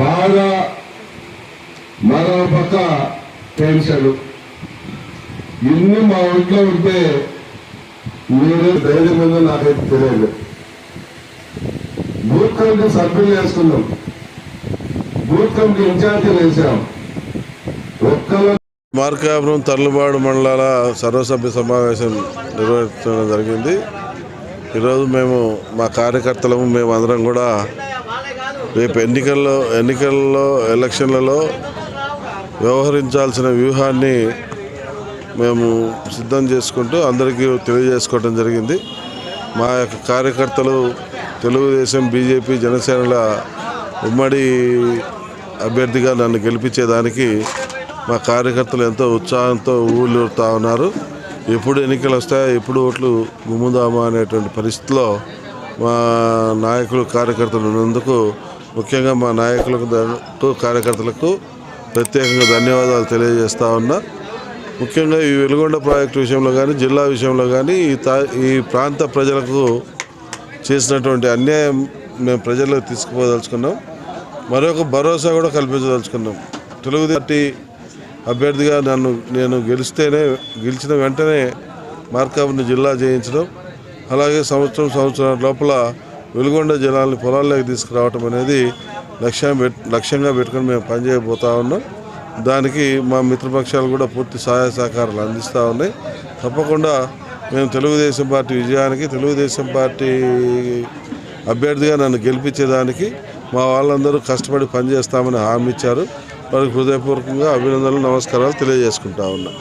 బాగా మరో పక్క పెన్షన్ ఇన్ని మా ఇంట్లో ఉంటే మీరు ధైర్యం ఉందో నాకైతే తెలియదు. బూత్ కమిటీ సభ్యులు వేసుకున్నాం. బూత్ కమిటీ ఇన్ఛార్జీలు వేసాం. ఒక్కళ్ళ మార్కాపురం తర్లుబాడు మండలాల సర్వసభ్య సమావేశం నిర్వహించడం జరిగింది. ఈరోజు మేము మా కార్యకర్తలము మేము అందరం కూడా రేపు ఎన్నికల్లో ఎన్నికల్లో ఎలక్షన్లలో వ్యవహరించాల్సిన వ్యూహాన్ని మేము సిద్ధం చేసుకుంటూ అందరికీ తెలియజేసుకోవడం జరిగింది. మా యొక్క కార్యకర్తలు తెలుగుదేశం బీజేపీ జనసేనల ఉమ్మడి అభ్యర్థిగా నన్ను గెలిపించేదానికి మా కార్యకర్తలు ఎంతో ఉత్సాహంతో ఊళ్ళూరుతా ఉన్నారు. ఎప్పుడు ఎన్నికలు వస్తాయో ఎప్పుడు ఓట్లు గుమ్ముదామా అనేటువంటి పరిస్థితిలో మా నాయకులు కార్యకర్తలు ఉన్నందుకు ముఖ్యంగా మా నాయకులకు కార్యకర్తలకు ప్రత్యేకంగా ధన్యవాదాలు తెలియజేస్తా ఉన్నా. ముఖ్యంగా ఈ వెలుగొండ ప్రాజెక్టు విషయంలో కానీ జిల్లా విషయంలో కానీ ఈ తా ఈ ప్రాంత ప్రజలకు చేసినటువంటి అన్యాయం మేము ప్రజలకు తీసుకుపోదలుచుకున్నాం. మరొక భరోసా కూడా కల్పించదలుచుకున్నాం. తెలుగుదేశం పార్టీ అభ్యర్థిగా నన్ను నేను గెలిస్తేనే గెలిచిన వెంటనే మార్కాపుని జిల్లా చేయించడం అలాగే సంవత్సరం సంవత్సరం లోపల వెలుగొండ జనాల్ని పొలాల్లోకి తీసుకురావటం అనేది లక్ష్యం పెట్ లక్ష్యంగా పెట్టుకొని మేము పనిచేయబోతా ఉన్నాం. దానికి మా మిత్రపక్షాలు కూడా పూర్తి సహాయ సహకారాలు అందిస్తూ ఉన్నాయి. తప్పకుండా మేము తెలుగుదేశం పార్టీ విజయానికి తెలుగుదేశం పార్టీ అభ్యర్థిగా నన్ను గెలిపించేదానికి మా వాళ్ళందరూ కష్టపడి పనిచేస్తామని హామీ ఇచ్చారు. వారికి హృదయపూర్వకంగా అభినందనలు నమస్కారాలు తెలియజేసుకుంటా ఉన్నా.